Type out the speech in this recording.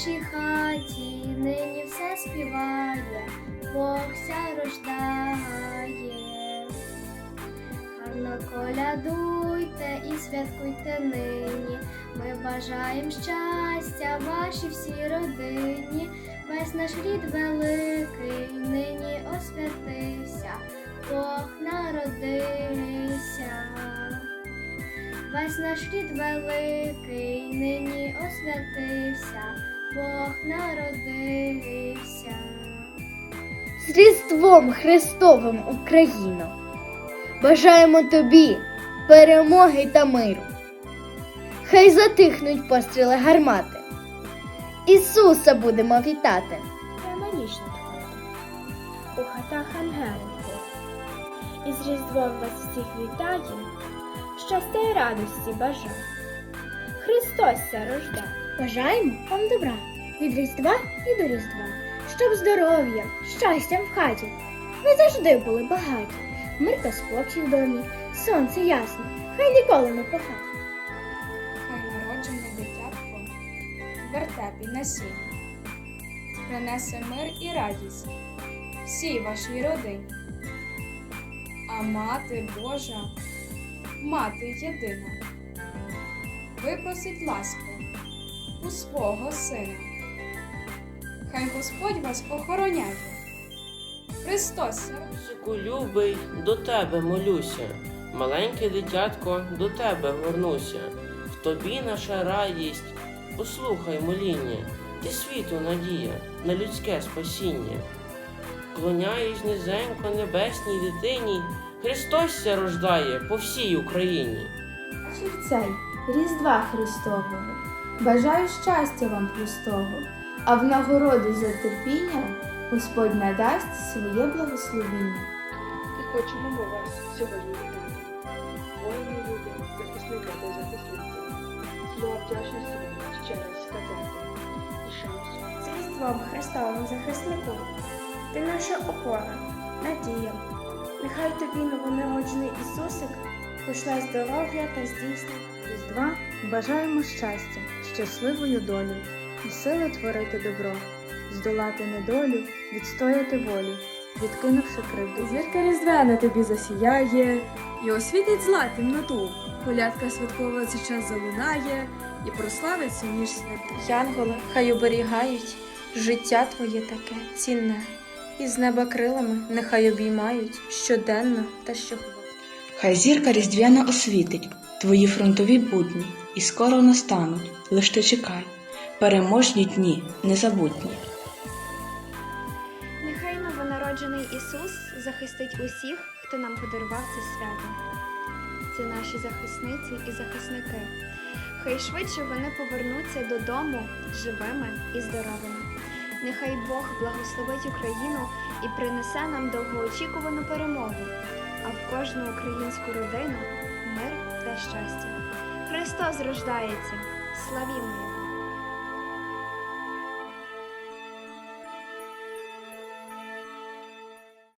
нашій хаті нині все співає, Бог ся рождає. Гарно колядуйте і святкуйте нині. Ми бажаємо щастя вашій всій родині. Весь наш рід великий нині освятився, Бог народився. Весь наш рід великий нині освятився, Бог народився. З Різдвом Христовим Україно! Бажаємо тобі перемоги та миру. Хай затихнуть постріли гармати. Ісуса будемо вітати. Романічна. У хатах ангелики. І з Різдвом вас всіх вітає, щастя й радості бажаю. Христос рождає. Бажаємо вам добра від Різдва і до Різдва, щоб здоров'я, щастям в хаті. Ви завжди були багаті. Мир та спокій в домі, сонце ясне, хай ніколи не похати. Хай народжене дитятко вертепі насіння принесе мир і радість всій вашій родині. А мати Божа, мати єдина, випросить ласку свого сина. Хай Господь вас охороняє. Христос Сику любий, до тебе молюся, маленьке дитятко, до тебе горнуся. В тобі наша радість, послухай моління, ти світу надія на людське спасіння. Клоняюсь низенько небесній дитині, Христос ся рождає по всій Україні. в цей Різдва Христового. Бажаю щастя вам простого, а в нагороду за терпіння Господь надасть своє благословіння. І хочемо ми вас сьогодні вітати. Воїни люди, захисники та захисниці. Слова вдячності вам ще раз сказати. І шансу. З Різдвом Христовим захиснику. Ти наша опора, надія. Нехай тобі новонароджений Ісусик пошле здоров'я та здійснить. Різдва бажаємо щастя, щасливої долі і сили творити добро, здолати недолі, відстояти волю, відкинувши кривду. Зірка різдвяна тобі засіяє і освітить зла темноту. Колядка святкова цей час залунає і прославиться ніж святу. Янголи хай оберігають життя твоє таке цінне, і з неба крилами нехай обіймають щоденно та щохвилини. Хай зірка різдвяна освітить твої фронтові будні, і скоро настануть, лиш ти чекай, переможні дні незабутні. Нехай новонароджений Ісус захистить усіх, хто нам подарував це свято. Це наші захисниці і захисники. Хай швидше вони повернуться додому живими і здоровими. Нехай Бог благословить Україну і принесе нам довгоочікувану перемогу, а в кожну українську родину мир та щастя. Христос рождається! Славімо Його!